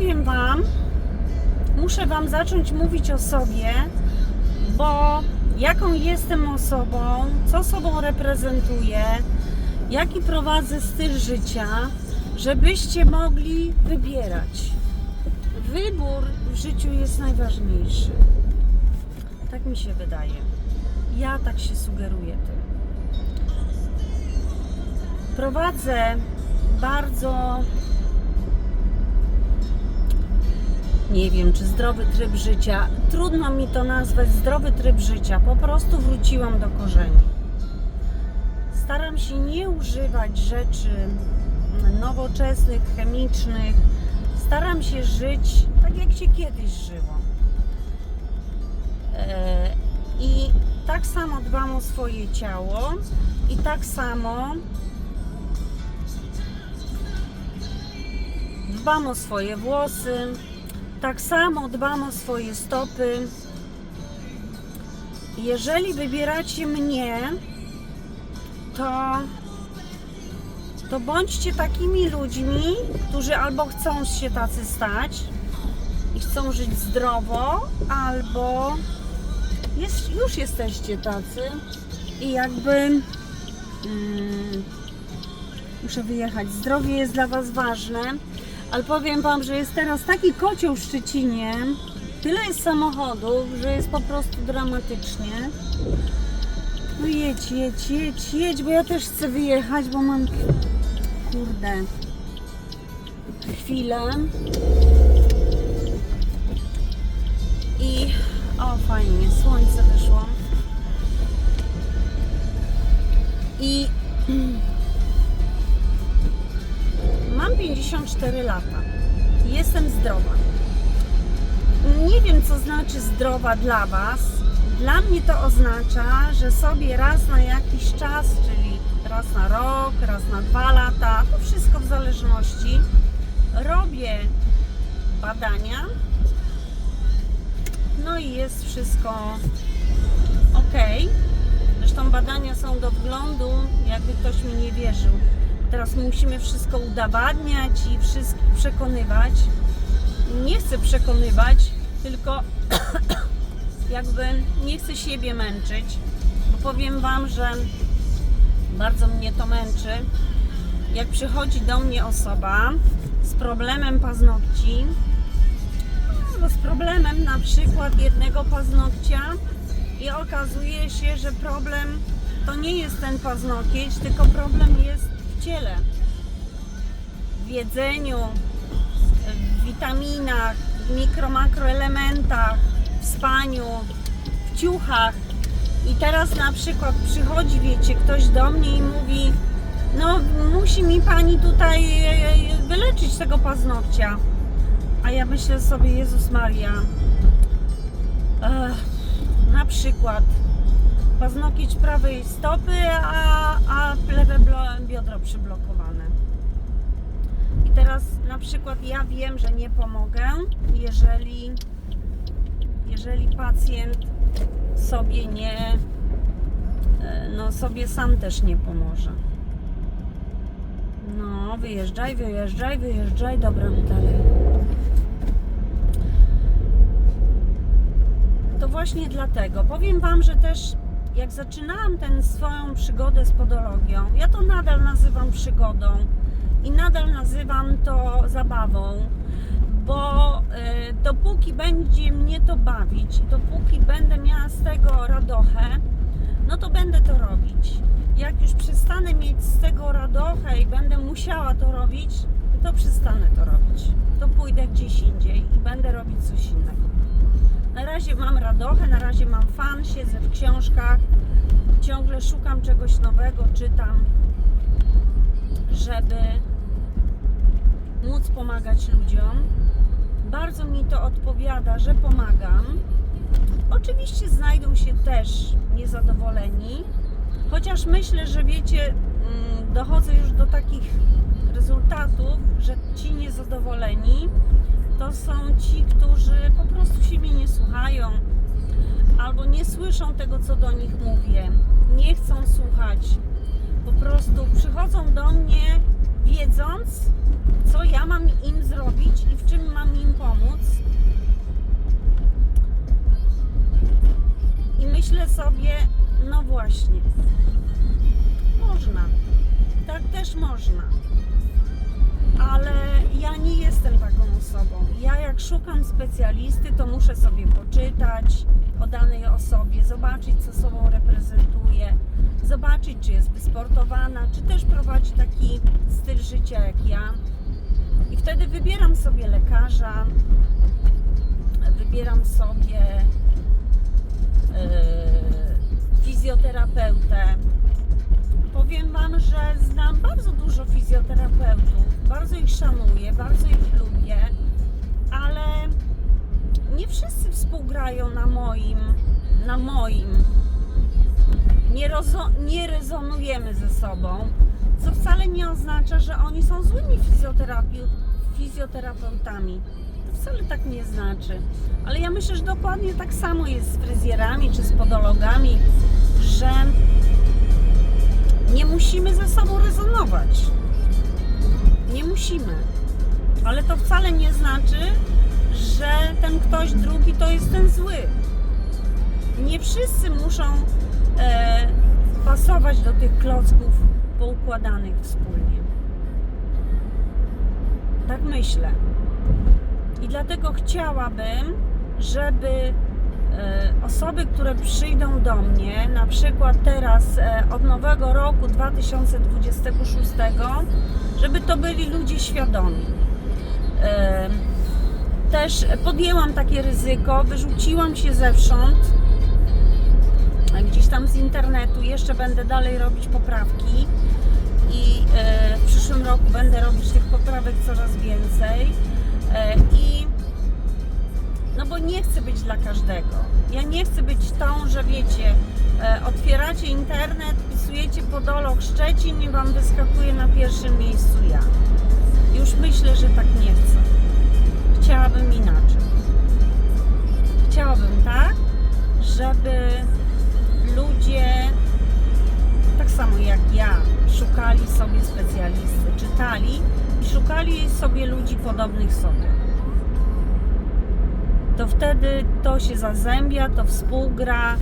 powiem Wam, muszę Wam zacząć mówić o sobie, bo jaką jestem osobą, co sobą reprezentuję, jaki prowadzę styl życia, żebyście mogli wybierać. Wybór w życiu jest najważniejszy. Tak mi się wydaje. Ja tak się sugeruję tym. Prowadzę bardzo nie wiem, czy zdrowy tryb życia. Trudno mi to nazwać zdrowy tryb życia. Po prostu wróciłam do korzeni. Staram się nie używać rzeczy nowoczesnych, chemicznych. Staram się żyć tak, jak się kiedyś żyło. E, I tak samo dbam o swoje ciało i tak samo dbam o swoje włosy, tak samo dbam o swoje stopy. Jeżeli wybieracie mnie, to, to bądźcie takimi ludźmi, którzy albo chcą się tacy stać i chcą żyć zdrowo, albo jest, już jesteście tacy i jakby mm, muszę wyjechać. Zdrowie jest dla Was ważne, ale powiem Wam, że jest teraz taki kocioł w Szczecinie, tyle jest samochodów, że jest po prostu dramatycznie. No jedź, jedź, jedź, jedź, bo ja też chcę wyjechać, bo mam kurde chwilę. I o fajnie, słońce wyszło. 54 lata. Jestem zdrowa. Nie wiem, co znaczy zdrowa dla Was. Dla mnie to oznacza, że sobie raz na jakiś czas, czyli raz na rok, raz na dwa lata, to wszystko w zależności, robię badania. No i jest wszystko ok. Zresztą badania są do wglądu, jakby ktoś mi nie wierzył. Teraz musimy wszystko udowadniać i przekonywać. Nie chcę przekonywać, tylko jakby nie chcę siebie męczyć, bo powiem Wam, że bardzo mnie to męczy. Jak przychodzi do mnie osoba z problemem paznokci, albo z problemem na przykład jednego paznokcia i okazuje się, że problem to nie jest ten paznokieć, tylko problem jest ciele, w jedzeniu, w witaminach, w mikro, makroelementach, w spaniu, w ciuchach. I teraz na przykład przychodzi, wiecie, ktoś do mnie i mówi, no musi mi pani tutaj e, wyleczyć tego paznokcia. A ja myślę sobie, Jezus Maria, Ech, na przykład paznokieć prawej stopy, a, a lewe biodro przyblokowane. I teraz na przykład ja wiem, że nie pomogę, jeżeli, jeżeli pacjent sobie nie, e, no sobie sam też nie pomoże. No, wyjeżdżaj, wyjeżdżaj, wyjeżdżaj, dobra, dalej. To właśnie dlatego. Powiem Wam, że też jak zaczynałam tę swoją przygodę z podologią, ja to nadal nazywam przygodą i nadal nazywam to zabawą, bo y, dopóki będzie mnie to bawić, dopóki będę miała z tego radochę, no to będę to robić. Jak już przestanę mieć z tego radochę i będę musiała to robić, to przestanę to robić. To pójdę gdzieś indziej i będę robić coś innego. Razie mam radochę, na razie mam fan, siedzę w książkach, ciągle szukam czegoś nowego, czytam, żeby móc pomagać ludziom. Bardzo mi to odpowiada, że pomagam. Oczywiście znajdą się też niezadowoleni, chociaż myślę, że wiecie, mm, dochodzę już do takich rezultatów, że ci niezadowoleni to są ci, którzy po prostu siebie nie słuchają albo nie słyszą tego, co do nich mówię, nie chcą słuchać. Po prostu przychodzą do mnie wiedząc, co ja mam im zrobić i w czym mam im pomóc. I myślę sobie, no właśnie, można. Tak też można. Ale ja nie jestem taką osobą. Ja jak szukam specjalisty, to muszę sobie poczytać o danej osobie, zobaczyć, co sobą reprezentuje, zobaczyć, czy jest wysportowana, czy też prowadzi taki styl życia jak ja. I wtedy wybieram sobie lekarza, wybieram sobie yy, fizjoterapeutę. Powiem Wam, że znam bardzo dużo fizjoterapeutów, bardzo ich szanuję, bardzo ich lubię, ale nie wszyscy współgrają na moim, na moim. Nie, rozo, nie rezonujemy ze sobą, co wcale nie oznacza, że oni są złymi fizjoterapeu- fizjoterapeutami. To wcale tak nie znaczy. Ale ja myślę, że dokładnie tak samo jest z fryzjerami czy z podologami, że nie musimy ze sobą rezonować. Nie musimy. Ale to wcale nie znaczy, że ten ktoś drugi to jest ten zły. Nie wszyscy muszą e, pasować do tych klocków poukładanych wspólnie. Tak myślę. I dlatego chciałabym, żeby osoby, które przyjdą do mnie, na przykład teraz e, od nowego roku 2026, żeby to byli ludzie świadomi. E, Też podjęłam takie ryzyko, wyrzuciłam się zewsząd, e, gdzieś tam z internetu, jeszcze będę dalej robić poprawki i e, w przyszłym roku będę robić tych poprawek coraz więcej E, i no bo nie chcę być dla każdego. Ja nie chcę być tą, że wiecie, e, otwieracie internet, wpisujecie podolog Szczecin i Wam wyskakuje na pierwszym miejscu ja. Już myślę, że tak nie chcę. Chciałabym inaczej. Chciałabym tak, żeby ludzie tak samo jak ja szukali sobie specjalisty, czytali i szukali sobie ludzi podobnych sobie wtedy to się zazębia, to współgra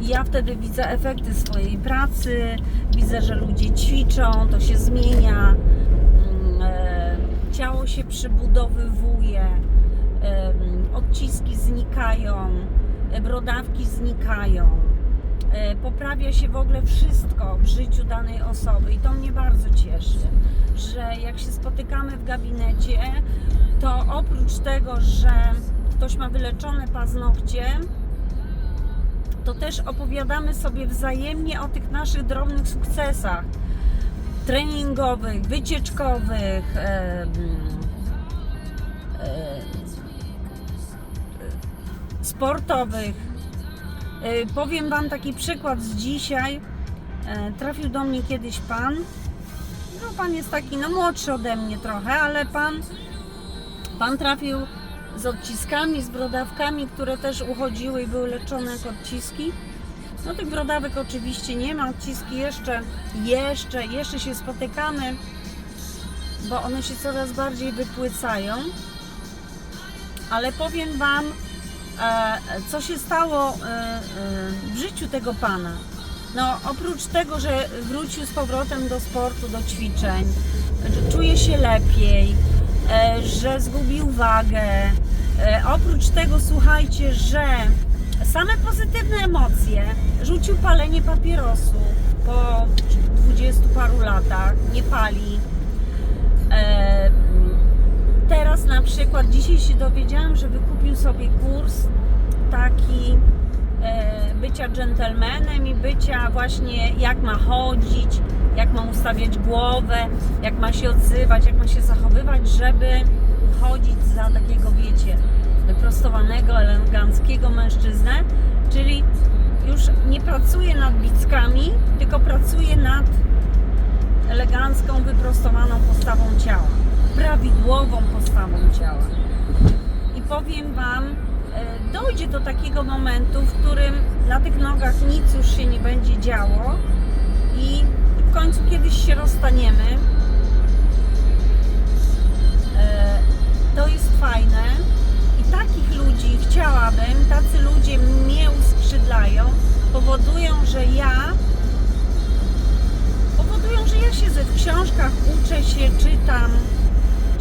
i ja wtedy widzę efekty swojej pracy, widzę, że ludzie ćwiczą, to się zmienia, mm, e, ciało się przybudowywuje, odciski znikają, e, brodawki znikają. E, Poprawia się w ogóle wszystko w życiu danej osoby i to mnie bardzo cieszy, że jak się spotykamy w gabinecie, to oprócz tego, że ktoś ma wyleczone paznokcie, to też opowiadamy sobie wzajemnie o tych naszych drobnych sukcesach treningowych, wycieczkowych, em, em, sportowych. E, Powiem Wam taki przykład z dzisiaj. E, Trafił do mnie kiedyś pan. No, pan jest taki, no młodszy ode mnie trochę, ale pan, pan trafił z odciskami, z brodawkami, które też uchodziły i były leczone jak odciski. No tych brodawek oczywiście nie ma, odciski jeszcze, jeszcze, jeszcze się spotykamy, bo one się coraz bardziej wypłycają. Ale powiem Wam, e, co się stało e, e, w życiu tego pana. No, oprócz tego, że wrócił z powrotem do sportu, do ćwiczeń, czuje się lepiej, że zgubił wagę. E, oprócz tego, słuchajcie, że same pozytywne emocje, rzucił palenie papierosu po dwudziestu paru latach, nie pali. E, teraz na przykład, dzisiaj się dowiedziałam, że wykupił sobie kurs taki e, bycia dżentelmenem i bycia właśnie jak ma chodzić, jak ma ustawiać głowę, jak ma się odzywać, jak ma się zachowywać, żeby chodzić za takiego, wiecie, wyprostowanego, eleganckiego mężczyznę, czyli już nie pracuje nad bickami, tylko pracuje nad elegancką, wyprostowaną postawą ciała, prawidłową postawą ciała. I powiem Wam, e, dojdzie do takiego momentu, w którym na tych nogach nic już się nie będzie działo i końcu kiedyś się rozstaniemy. E, to jest fajne i takich ludzi chciałabym, tacy ludzie mnie uskrzydlają, powodują, że ja powodują, że ja siedzę w książkach, uczę się, czytam,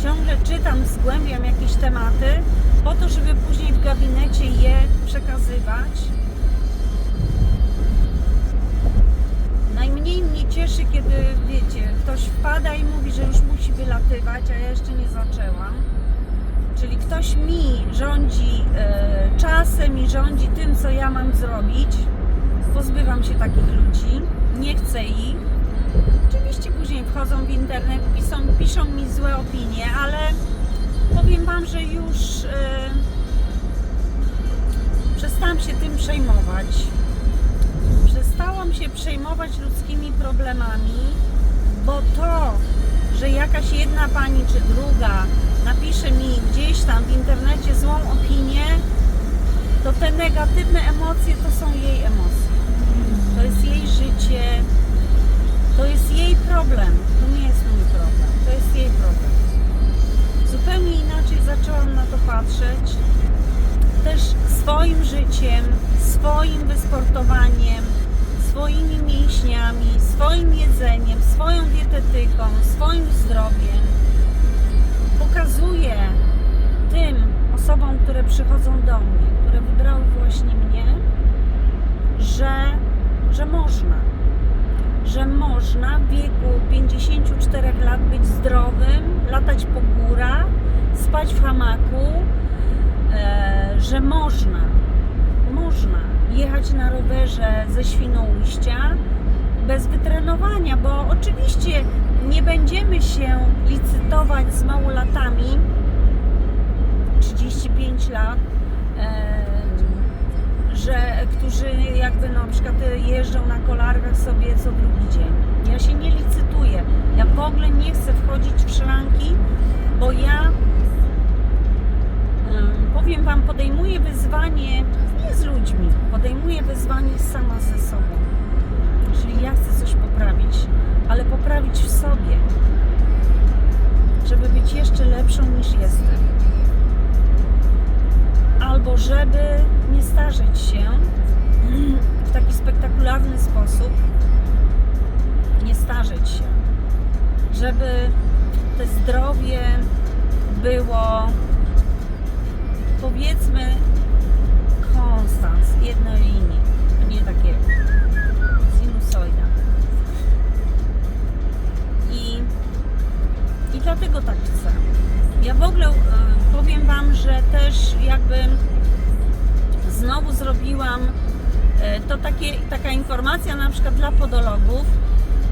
ciągle czytam, zgłębiam jakieś tematy po to, żeby później w gabinecie je przekazywać. Najmniej mnie cieszy, kiedy wiecie, ktoś wpada i mówi, że już musi wylatywać, a ja jeszcze nie zaczęłam. Czyli ktoś mi rządzi e, czasem i rządzi tym, co ja mam zrobić. Pozbywam się takich ludzi, nie chcę ich. Oczywiście później wchodzą w internet, piszą, piszą mi złe opinie, ale powiem Wam, że już e, przestałam się tym przejmować. Przestałam się przejmować ludzkimi problemami, bo to, że jakaś jedna pani czy druga napisze mi gdzieś tam w internecie złą opinię, to te negatywne emocje to są jej emocje. To jest jej życie, to jest jej problem. To nie jest mój problem, to jest jej problem. Zupełnie inaczej zaczęłam na to patrzeć. Też swoim życiem, swoim wysportowaniem, swoimi mięśniami, swoim jedzeniem, swoją dietetyką, swoim zdrowiem. Pokazuję tym osobom, które przychodzą do mnie, które wybrały właśnie mnie, że, że można. Że można w wieku 54 lat być zdrowym, latać po górach, spać w hamaku, e, że można, można jechać na rowerze ze Świnoujścia bez wytrenowania, bo oczywiście nie będziemy się licytować z małolatami 35 lat, że, którzy jakby na przykład jeżdżą na kolarkach sobie co drugi dzień. Ja się nie licytuję. Ja w ogóle nie chcę wchodzić w szranki, bo ja powiem Wam, podejmuję wyzwanie nie z ludźmi, podejmuję wyzwanie sama ze sobą. Czyli ja chcę coś poprawić, ale poprawić w sobie, żeby być jeszcze lepszą niż jestem. Albo żeby nie starzeć się w taki spektakularny sposób, nie starzeć się, żeby te zdrowie było powiedzmy konstans, jednej linii, a nie takie sinusoida. I, I dlatego tak chcę. Ja w ogóle e, powiem Wam, że też jakby znowu zrobiłam e, to takie, taka informacja na przykład dla podologów,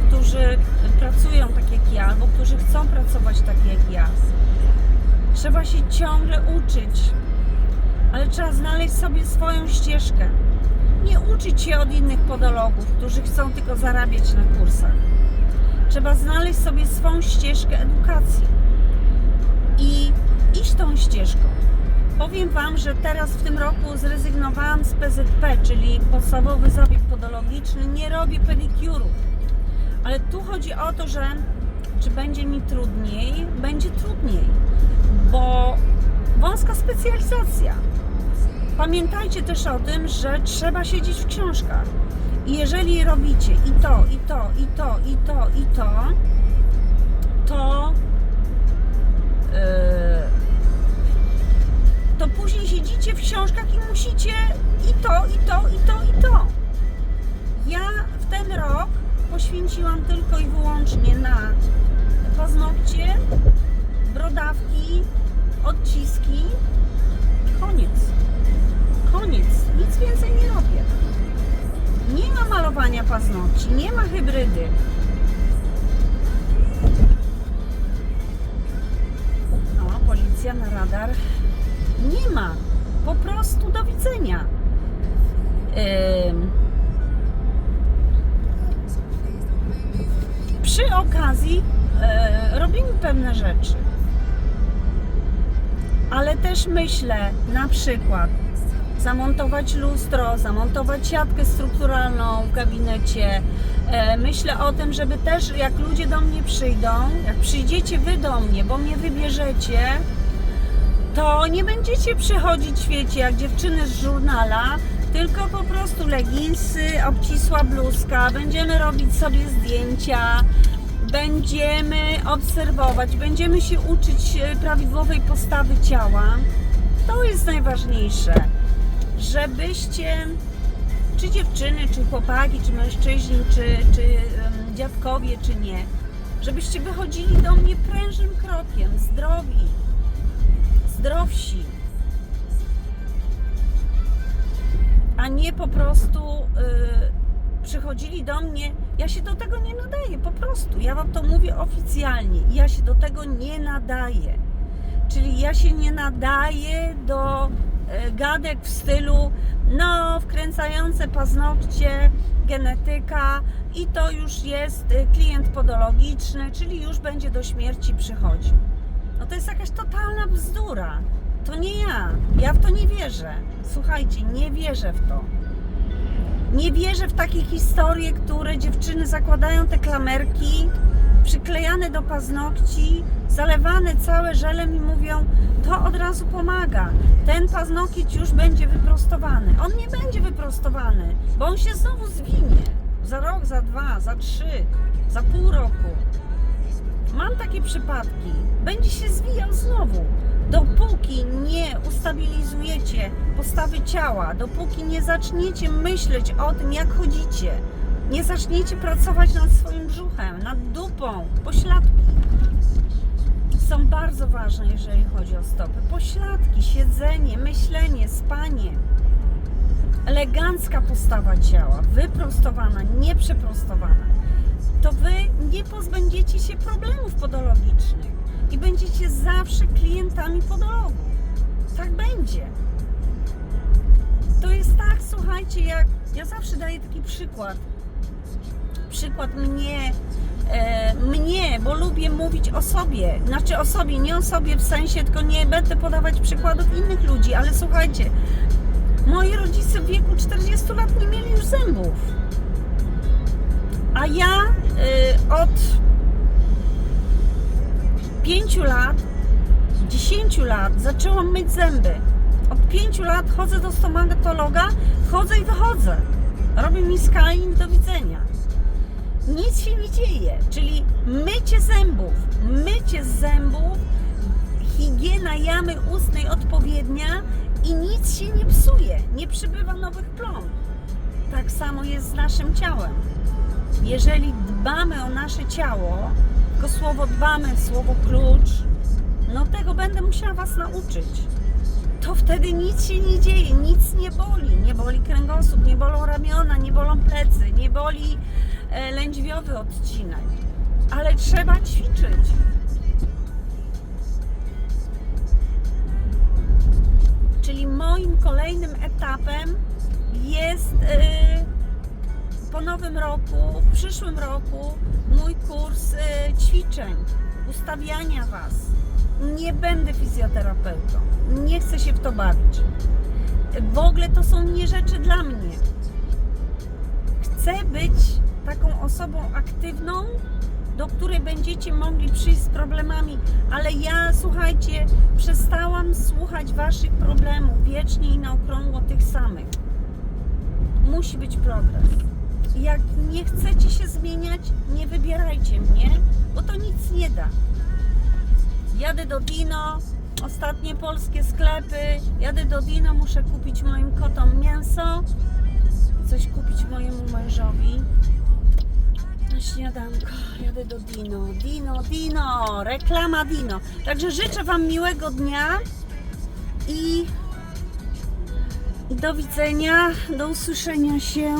którzy pracują tak jak ja, albo którzy chcą pracować tak jak ja. Trzeba się ciągle uczyć, ale trzeba znaleźć sobie swoją ścieżkę. Nie uczyć się od innych podologów, którzy chcą tylko zarabiać na kursach. Trzeba znaleźć sobie swą ścieżkę edukacji i iść tą ścieżką. Powiem Wam, że teraz w tym roku zrezygnowałam z PZP, czyli podstawowy zabieg podologiczny. Nie robię pedikurów. Ale tu chodzi o to, że czy będzie mi trudniej? Będzie trudniej, bo wąska specjalizacja. Pamiętajcie też o tym, że trzeba siedzieć w książkach. I jeżeli robicie i to, i to, i to, i to, i to, to yy, to później siedzicie w książkach i musicie i to, i to, i to, i to. Ja w ten rok poświęciłam tylko i wyłącznie na paznokcie, brodawki, odciski. Koniec. Koniec. Nic więcej nie robię. Nie ma malowania paznokci, nie ma hybrydy. O, policja na radar. Nie ma. Po prostu do widzenia. Przy okazji e, robimy pewne rzeczy. Ale też myślę na przykład zamontować lustro, zamontować siatkę strukturalną w gabinecie. E, myślę o tym, żeby też jak ludzie do mnie przyjdą, jak przyjdziecie wy do mnie, bo mnie wybierzecie, to nie będziecie przychodzić w świecie jak dziewczyny z żurnala, tylko po prostu leginsy, obcisła bluzka, będziemy robić sobie zdjęcia, będziemy obserwować, będziemy się uczyć e, prawidłowej postawy ciała. To jest najważniejsze, żebyście, czy dziewczyny, czy chłopaki, czy mężczyźni, czy, czy dziadkowie, czy nie, żebyście wychodzili do mnie prężnym krokiem, zdrowi, zdrowsi, a nie po prostu y, przychodzili do mnie. Ja się do tego nie nadaję, po prostu. Ja Wam to mówię oficjalnie. Ja się do tego nie nadaję. Czyli ja się nie nadaję do gadek w stylu no, wkręcające paznokcie, genetyka i to już jest y, klient podologiczny, czyli już będzie do śmierci przychodził. No to jest jakaś totalna bzdura. To nie ja. Ja w to nie wierzę. Słuchajcie, nie wierzę w to. Nie wierzę w takie historie, które dziewczyny zakładają te klamerki, przyklejane do paznokci, zalewane całe żelem i mówią, to od razu pomaga. Ten paznokieć już będzie wyprostowany. On nie będzie wyprostowany, bo on się znowu zwinie. Za rok, za dwa, za trzy, za pół roku. Mam takie przypadki. Będzie się zwijał znowu. Dopóki nie ustabilizujecie postawy ciała, dopóki nie zaczniecie myśleć o tym, jak chodzicie, nie zaczniecie pracować nad swoim brzuchem, nad dupą, pośladki są bardzo ważne, jeżeli chodzi o stopy. Pośladki, siedzenie, myślenie, spanie. Elegancka postawa ciała, wyprostowana, nieprzeprostowana to wy nie pozbędziecie się problemów podologicznych i będziecie zawsze klientami podologów. Tak będzie. To jest tak, słuchajcie, jak ja zawsze daję taki przykład. Przykład mnie, e, mnie, bo lubię mówić o sobie. Znaczy o sobie, nie o sobie w sensie, tylko nie będę podawać przykładów innych ludzi, ale słuchajcie, moi rodzice w wieku 40 lat nie mieli już zębów. A ja y, od 5 lat, 10 lat zaczęłam myć zęby. Od 5 lat chodzę do stomatologa, wchodzę i wychodzę. Robię mi scaling do widzenia. Nic się nie dzieje, czyli mycie zębów, mycie zębów, higiena jamy ustnej odpowiednia i nic się nie psuje, nie przybywa nowych plomb. Tak samo jest z naszym ciałem jeżeli dbamy o nasze ciało, tylko słowo dbamy, słowo klucz, no tego będę musiała Was nauczyć. To wtedy nic się nie dzieje, nic nie boli. Nie boli kręgosłup, nie bolą ramiona, nie bolą plecy, nie boli lędźwiowy odcinek. Ale trzeba ćwiczyć. Czyli moim kolejnym etapem jest. Yy, po nowym roku, w przyszłym roku mój kurs y, ćwiczeń, ustawiania Was. Nie będę fizjoterapeutą. Nie chcę się w to bawić. W ogóle to są nie rzeczy dla mnie. Chcę być taką osobą aktywną, do której będziecie mogli przyjść z problemami, ale ja, słuchajcie, przestałam słuchać Waszych problemów wiecznie i na okrągło tych samych. Musi być progres jak nie chcecie się zmieniać, nie wybierajcie mnie, bo to nic nie da. Jadę do Dino, ostatnie polskie sklepy, jadę do Dino, muszę kupić moim kotom mięso, coś kupić mojemu mężowi na śniadanko. Jadę do Dino, Dino, Dino, reklama Dino. Także życzę Wam miłego dnia i do widzenia, do usłyszenia się.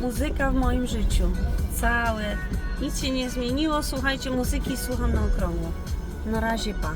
Muzyka w moim życiu. Całe. Nic się nie zmieniło. Słuchajcie muzyki, słucham na okrągło. Na razie, pa.